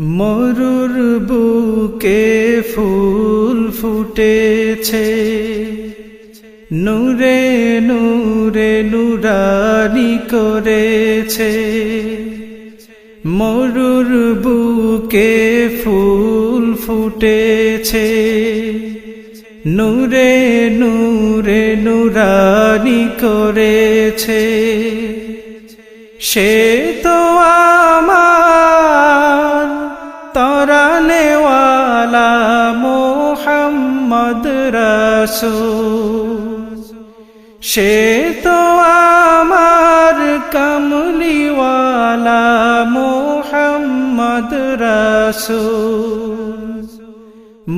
মরুর বুকে ফুল ফুটেছে। নূরে নূরে নুরানি করেছে। মরুর বুকে ফুল ফুটেছে। নূরে নূরে নুরানি করেছে। সে তরানেওয়ালা মোহাম্মদ রসূল। সে তো আমার কমলিওয়ালা মোহাম্মদ রসূল।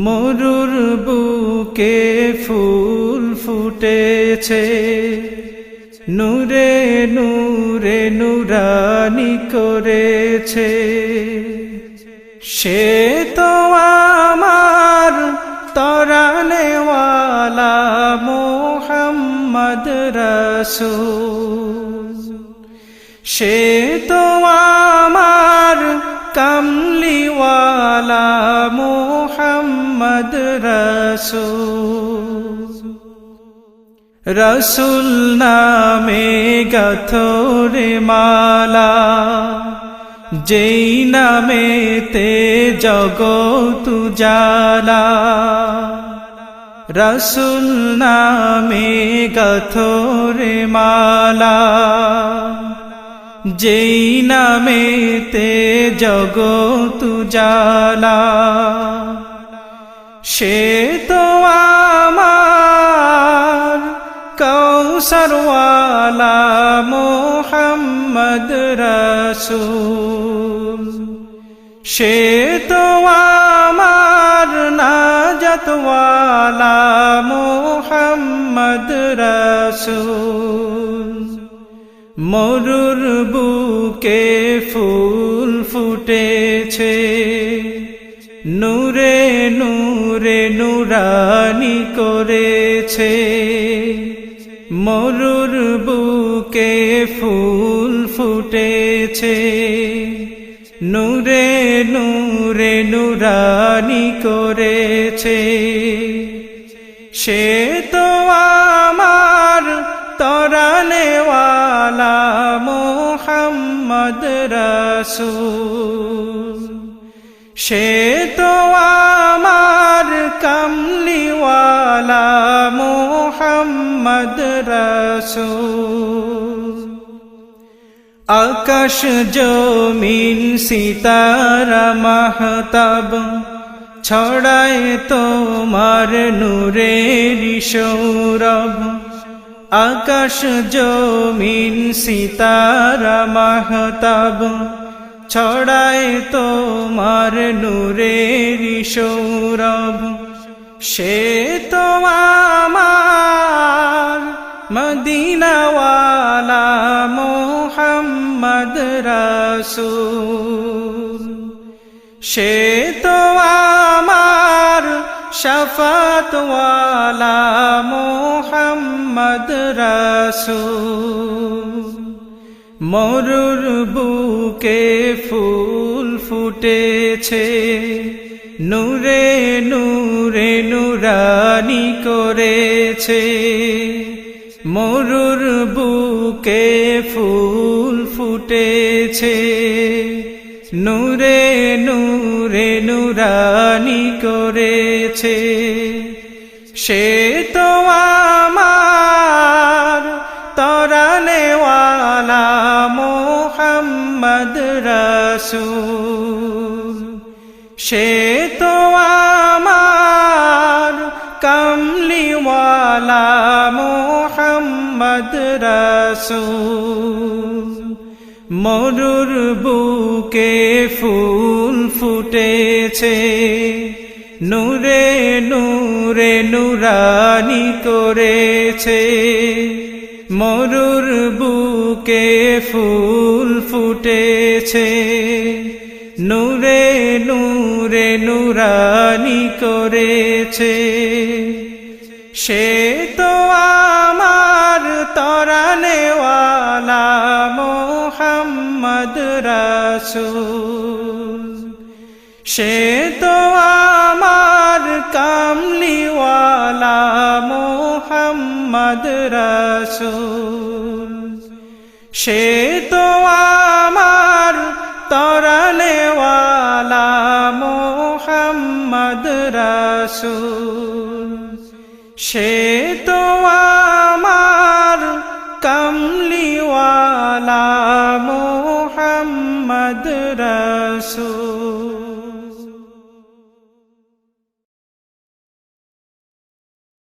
মরুর বুকে ফুল ফুটেছে, নূরে নূরে নুরানি করেছে। সে তো আমার তরানেওয়ালা মোহাম্মদ রসূল। সে তো আমার কমলিওয়ালা মোহাম্মদ রসূল। রসুল নামে গথরে মালা যেই নামে তে জগত জালা রসুল নামে গথরে মালা, যেই নামে তে জগত জালা সে তো মোহাম্মদ রসূল। সে তো আমার নাজতওয়ালা মোহাম্মদ রসূল। মরুর বুকে ফুল ফুটেছে, নূরে নূরে নুরানি করেছে। মরুর বুকে ফুল ফুটেছে। নূরে নূরে নুরানি করেছে। সে তো আমার তরানেওয়ালা মোহাম্মদ রসূল। সে তো আমার কমলিওয়ালা মোহাম্মদ রসূল। আকাশ জমিন, সিতারা মাহতাব, ছড়ায় তোমার নূরের সৌরভ। আকাশ জমিন, সিতারা মাহতাব, ছড়ায় তোমার নূরের সৌরভ। সে তো মোহাম্মদ রসূল। সে তো আমার শফাতওয়ালা মোহাম্মদ রসূল। মরুর বুকে ফুল ফুটেছে, নূরে নূরে নুরানি করেছে। মরুর বুকে ফুল ফুটেছে। নূরে নূরে নুরানি করেছে। সে তো আমার তরানেওয়ালা মোহাম্মদ রসূল। সে তো আমার কমলিওয়ালা মোহাম্মদ রসূল। মরুর বুকে ফুল ফুটেছে। নূরে নূরে নুরানি করেছে। মরুর বুকে ফুল ফুটেছে। নূরে নূরে নুরানি করেছে। সে তো আমার তরানেওয়ালা রাসূল সে তো আমার কামলিওয়ালা মোহাম্মদ রসুল। সে তো আমার তরনেওয়ালা মোহাম্মদ রসুল। সে তো আমার কমলিওয়ালা মোহাম্মদ রসুল